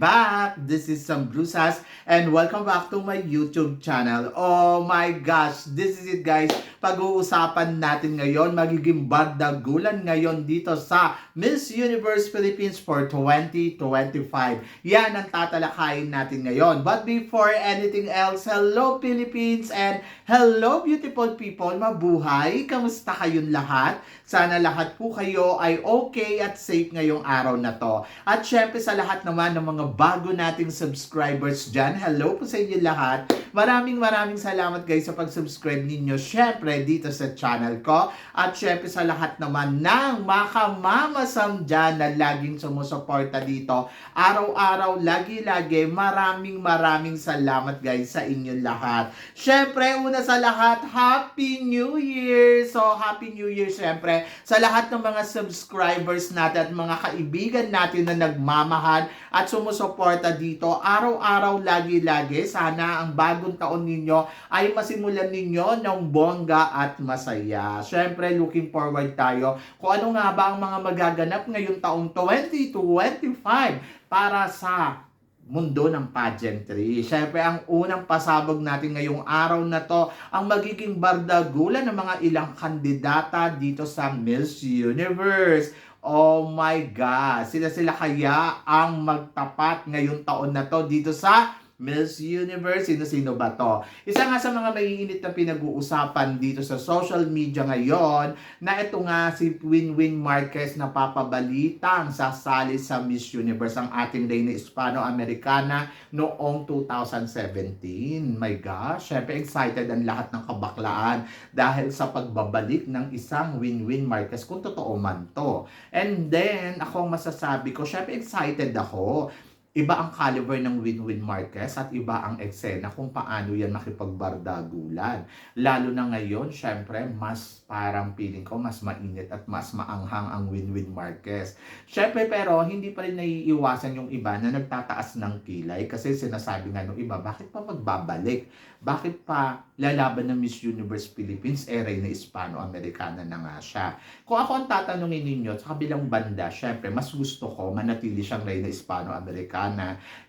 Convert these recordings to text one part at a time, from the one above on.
Bye. Back! This is Sam Brusas and welcome back to my YouTube channel. Oh my gosh! This is it guys! Pag-uusapan natin ngayon, magiging bardagulan ngayon dito sa Miss Universe Philippines for 2025. Yan ang tatalakayin natin ngayon. But before anything else, hello Philippines and hello beautiful people! Mabuhay! Kamusta kayong lahat? Sana lahat po kayo ay okay at safe ngayong araw na to. At syempre sa lahat naman ng mga bago nating subscribers dyan, hello po sa inyo lahat. Maraming maraming salamat guys sa pag-subscribe ninyo syempre dito sa channel ko. At syempre sa lahat naman ng makamamasam dyan na laging sumusuporta dito. Araw-araw, lagi-lagi, maraming maraming salamat guys sa inyo lahat. Syempre, una sa lahat, Happy New Year! So, Happy New Year syempre sa lahat ng mga subscribers natin at mga kaibigan natin na nagmamahal at sumusuporta dito. Araw-araw, lagi-lagi, sana ang bagong taon ninyo ay masimulan ninyo ng bongga at masaya. Syempre, looking forward tayo kung ano nga ba ang mga magaganap ngayong taong 2025 para sa mundo ng pageantry. Siyempre, ang unang pasabog natin ngayong araw na to, ang magiging bardagulan ng mga ilang kandidata dito sa Miss Universe. Oh my God! Sila-sila kaya ang magtapat ngayong taon na to dito sa Miss Universe, sino-sino ba to? Isa nga sa mga maiinit na pinag-uusapan dito sa social media ngayon na ito nga si Winwin Marquez na papabalitang sasali sa Miss Universe ang ating Reyna Hispano-Americana noong 2017. My gosh, syempre excited ang lahat ng kabaklaan dahil sa pagbabalik ng isang Winwin Marquez kung totoo man to. And then, ako masasabi ko, syempre excited ako iba ang caliber ng Win-Win Marquez at iba ang eksena kung paano yan makipagbardagulan. Lalo na ngayon, syempre, mas parang feeling ko mas mainit at mas maanghang ang Win-Win Marquez. Syempre, pero hindi pa rin naiiwasan yung iba na nagtataas ng kilay kasi sinasabi nga nung iba, bakit pa magbabalik? Bakit pa lalaban ng Miss Universe Philippines, eh, na Hispano-Americana na nga siya. Kung ako ang tatanungin ninyo, sa kabilang banda, syempre, mas gusto ko manatili siyang Reyna Hispano-Americana.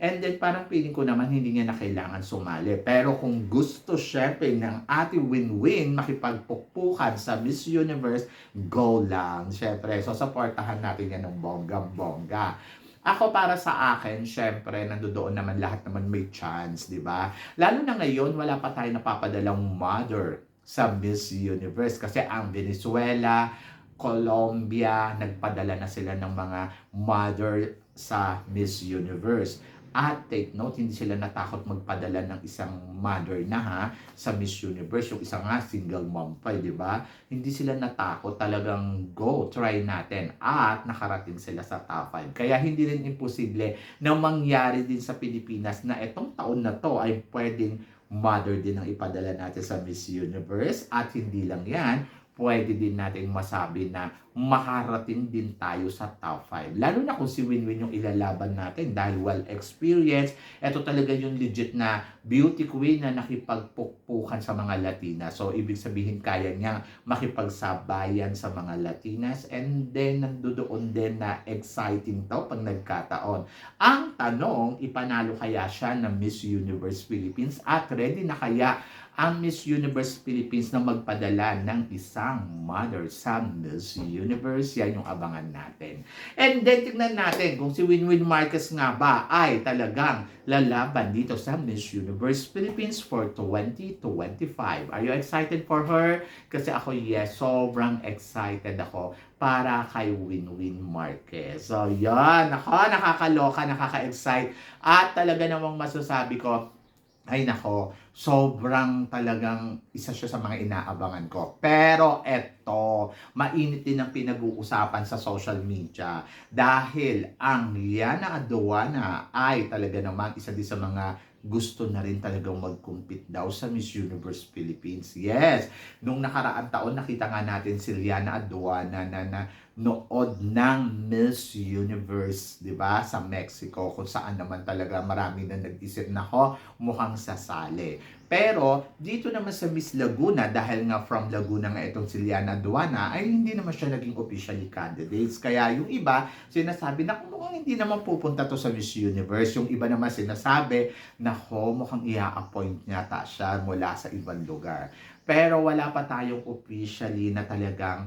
And then, parang feeling ko naman, hindi niya na kailangan sumali. Pero kung gusto, syempre, ng ating win-win, makipagpukpukan sa Miss Universe, go lang. Syempre, so, supportahan natin yan ng bongga-bongga. Ako para sa akin, syempre, nandoon naman lahat naman may chance, di ba? Lalo na ngayon, wala pa tayo napapadalang mother sa Miss Universe kasi ang Venezuela, Colombia, nagpadala na sila ng mga mother sa Miss Universe. At take note, hindi sila natakot magpadala ng isang mother na ha sa Miss Universe. Yung isang nga single mom pa, di ba? Hindi sila natakot. Talagang go, try natin. At nakarating sila sa top 5. Kaya hindi rin imposible na mangyari din sa Pilipinas na etong taon na to ay pwedeng mother din ang ipadala natin sa Miss Universe. At hindi lang yan, pwede din nating masabi na makarating din tayo sa top 5. Lalo na kung si Winwin yung ilalaban natin dahil well experienced. Ito talaga yung legit na beauty queen na nakipagpukpukan sa mga Latina. So, ibig sabihin kaya niya makipagsabayan sa mga Latinas and then nandoon din na exciting to pag nagkataon. Ang tanong, ipanalo kaya siya ng Miss Universe Philippines at ready na kaya ang Miss Universe Philippines na magpadala ng isang mother sa Miss Universe. Yan yung abangan natin. And then, tignan natin kung si Winwin Marquez nga ba ay talagang lalaban dito sa Miss Universe Philippines for 2025. Are you excited for her? Kasi ako, yes, sobrang excited ako para kay Winwin Marquez. So, yan. Ako, nakakaloka, nakaka-excite. At talaga namang masasabi ko, ay nako, sobrang talagang isa siya sa mga inaabangan ko. Pero eto, mainit din ang pinag-uusapan sa social media dahil ang Liana Aduana ay talaga naman isa din sa mga gusto na rin talagang mag-compete daw sa Miss Universe Philippines. Yes, nung nakaraang taon nakita nga natin si Liana Aduana na, na nood ng Miss Universe, 'di ba? Sa Mexico kung saan naman talaga marami na nag-isip na ko mukhang sasali. Pero dito naman sa Miss Laguna dahil nga from Laguna nga itong si Liana Duana ay hindi naman siya naging officially candidates. Kaya yung iba sinasabi na mukhang hindi naman pupunta to sa Miss Universe. Yung iba naman sinasabi na ho mukhang i-appoint yata siya mula sa ibang lugar. Pero wala pa tayong officially na talagang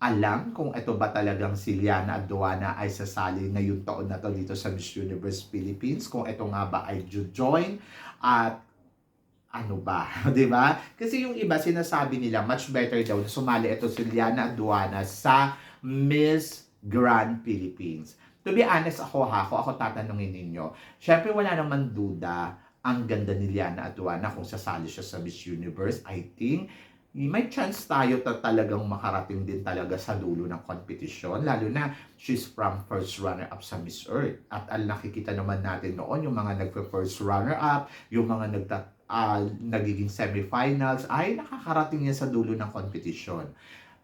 alam kung ito ba talagang si Liana Aduana ay sasali ngayong taon na to dito sa Miss Universe Philippines, kung ito nga ba ay join at ano ba, 'di ba? Kasi yung iba sinasabi nila much better daw na sumali ito si Liana Aduana sa Miss Grand Philippines. To be honest ako ha, ako, ako tatanungin ninyo. Syempre wala naman duda ang ganda ni Liana Aduana kung sasali siya sa Miss Universe. I think may chance tayo ta talagang makarating din talaga sa dulo ng kompetisyon lalo na she's from first runner up sa Miss Earth at al nakikita naman natin noon yung mga nagpe-first runner up yung mga nagta ah, nagiging semifinals ay nakakarating yan sa dulo ng kompetisyon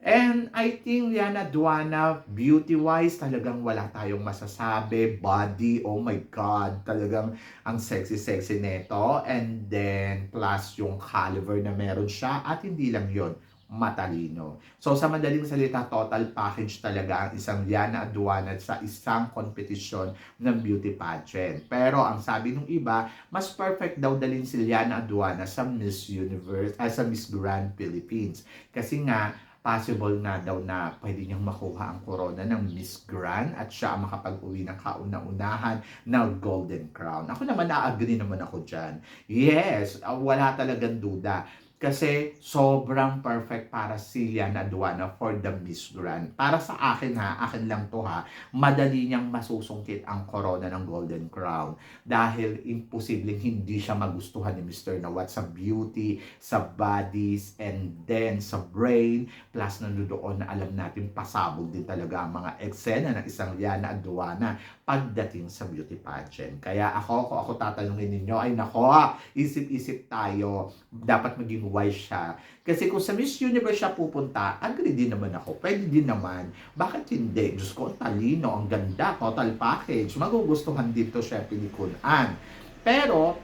And I think Liana Duana, beauty-wise, talagang wala tayong masasabi. Body, oh my God, talagang ang sexy-sexy neto. And then, plus yung caliber na meron siya. At hindi lang yon matalino. So sa madaling salita, total package talaga ang isang Liana Aduana sa isang kompetisyon ng beauty pageant. Pero ang sabi ng iba, mas perfect daw dalhin si Liana Aduana sa Miss Universe, ay sa Miss Grand Philippines. Kasi nga, possible na daw na pwede niyang makuha ang corona ng Miss Grand at siya ang makapag-uwi ng kauna-unahan ng Golden Crown. Ako naman, na-agree naman ako dyan. Yes, wala talagang duda. Kasi sobrang perfect para si Liana Aduana for the Miss Grand. Para sa akin ha, akin lang to ha, madali niyang masusungkit ang corona ng Golden Crown. Dahil imposibleng hindi siya magustuhan ni Mr. Nawat sa beauty, sa bodies, and then sa brain. Plus nandoon na alam natin pasabog din talaga ang mga eksena ng isang Liana Aduana pagdating sa beauty pageant. Kaya ako, kung ako tatanungin ninyo, ay nako, isip-isip tayo, dapat maging wise siya. Kasi kung sa Miss Universe siya pupunta, agree din naman ako. Pwede din naman. Bakit hindi? Diyos ko, talino, ang ganda, total package. Magugustuhan dito siya pinikunan. Pero,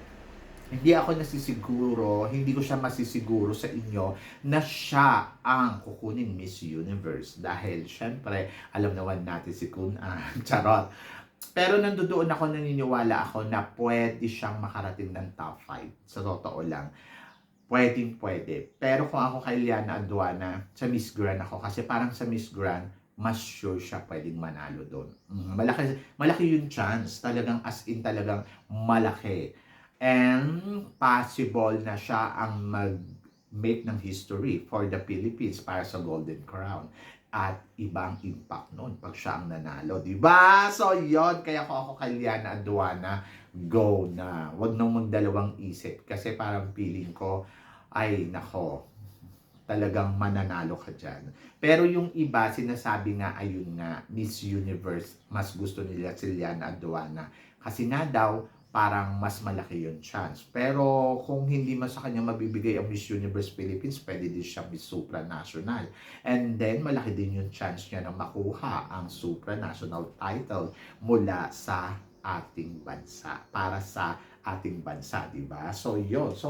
hindi ako nasisiguro, hindi ko siya masisiguro sa inyo na siya ang kukunin Miss Universe. Dahil, syempre, alam naman natin si Kun, ah, charot. Pero nandoon ako naniniwala ako na pwede siyang makarating ng top 5. Sa totoo lang. Pwedeng pwede. Pero kung ako kay Liana Aduana, sa Miss Grand ako. Kasi parang sa Miss Grand, mas sure siya pwedeng manalo doon. Mm, Malaki, malaki yung chance. Talagang as in talagang malaki. And possible na siya ang mag-make ng history for the Philippines para sa Golden Crown. At ibang impact noon pag siya ang nanalo, di ba? So, yon Kaya ko ako kay Liana Aduana, go na. Huwag nang magdalawang isip. Kasi parang feeling ko, ay, nako, talagang mananalo ka dyan. Pero yung iba, sinasabi nga, ayun nga, Miss Universe, mas gusto nila si Liana Aduana. Kasi nga daw, parang mas malaki yung chance. Pero kung hindi man sa kanya mabibigay ang Miss Universe Philippines, pwede din siya Miss Supranational. And then, malaki din yung chance niya na makuha ang supranational title mula sa ating bansa. Para sa ating bansa, di ba? So, yun. So,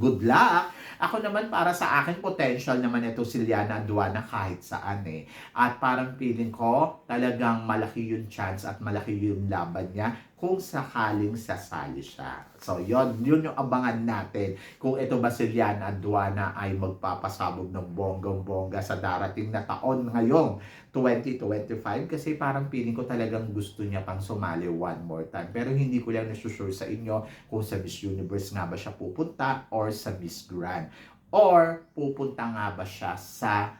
good luck. Ako naman, para sa akin, potential naman ito si Liana Aduana kahit saan eh. At parang feeling ko, talagang malaki yung chance at malaki yung laban niya kung sakaling sasali siya. So, yun, yun yung abangan natin. Kung ito ba si Liana Aduana ay magpapasabog ng bonggang-bongga sa darating na taon ngayong 2025 kasi parang feeling ko talagang gusto niya pang sumali one more time. Pero hindi ko lang nasusure sa inyo kung sa Miss Universe nga ba siya pupunta or sa Miss Grand. Or pupunta nga ba siya sa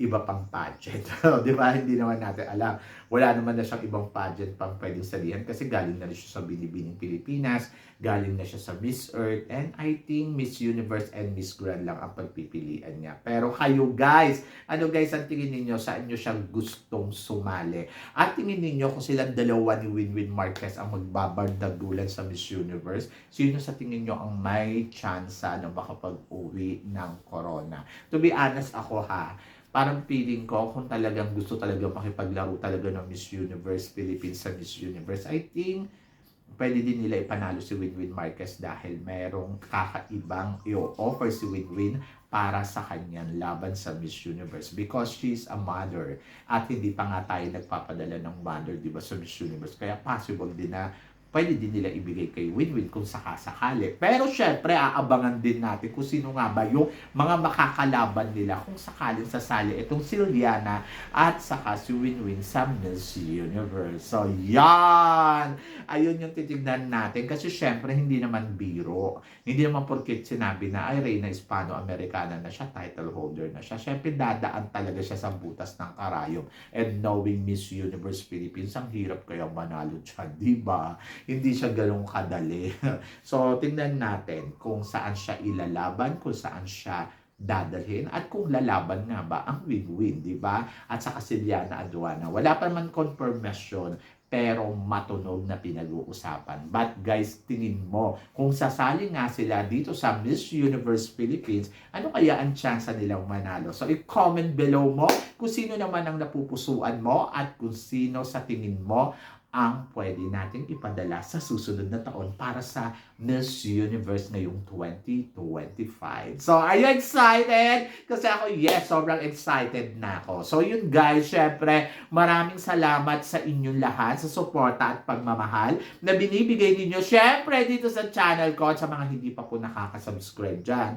iba pang pageant. di ba? Hindi naman natin alam. Wala naman na siyang ibang pageant pang pwedeng salihan kasi galing na siya sa Binibining Pilipinas, galing na siya sa Miss Earth, and I think Miss Universe and Miss Grand lang ang pagpipilian niya. Pero kayo guys, ano guys ang tingin ninyo? Saan nyo siyang gustong sumali? At tingin ninyo kung silang dalawa ni Winwin Marquez ang magbabardagulan sa Miss Universe, sino sa tingin nyo ang may chance na makapag-uwi ng corona? To be honest ako ha, parang feeling ko kung talagang gusto talaga makipaglaro talaga ng Miss Universe Philippines sa Miss Universe, I think pwede din nila ipanalo si Winwin Marquez dahil merong kakaibang i-offer si Winwin para sa kanyang laban sa Miss Universe because she's a mother at hindi pa nga tayo nagpapadala ng mother di ba sa Miss Universe. Kaya possible din na pwede din nila ibigay kay Winwin kung sakasakali. Pero syempre, aabangan din natin kung sino nga ba yung mga makakalaban nila kung sakaling sasali itong si Liana at saka si Winwin sa Miss Universe. So, yan! Ayun yung titignan natin kasi syempre hindi naman biro. Hindi naman porket sinabi na ay Reyna Hispano-Americana na siya, title holder na siya. Syempre dadaan talaga siya sa butas ng karayom. And knowing Miss Universe Philippines, ang hirap kaya manalo dyan, di ba? Hindi siya ganun kadali. so, tingnan natin kung saan siya ilalaban, kung saan siya dadalhin at kung lalaban nga ba ang win-win, di ba? At saka si Liana Aduana. Wala pa naman confirmation pero matunog na pinag-uusapan. But guys, tingin mo, kung sasali nga sila dito sa Miss Universe Philippines, ano kaya ang chance nilang manalo? So, i-comment below mo kung sino naman ang napupusuan mo at kung sino sa tingin mo ang pwede nating ipadala sa susunod na taon para sa Miss Universe ngayong 2025. So, are you excited? Kasi ako, yes, sobrang excited na ako. So, yun guys, syempre, maraming salamat sa inyong lahat sa suporta at pagmamahal na binibigay ninyo, syempre, dito sa channel ko at sa mga hindi pa po nakakasubscribe dyan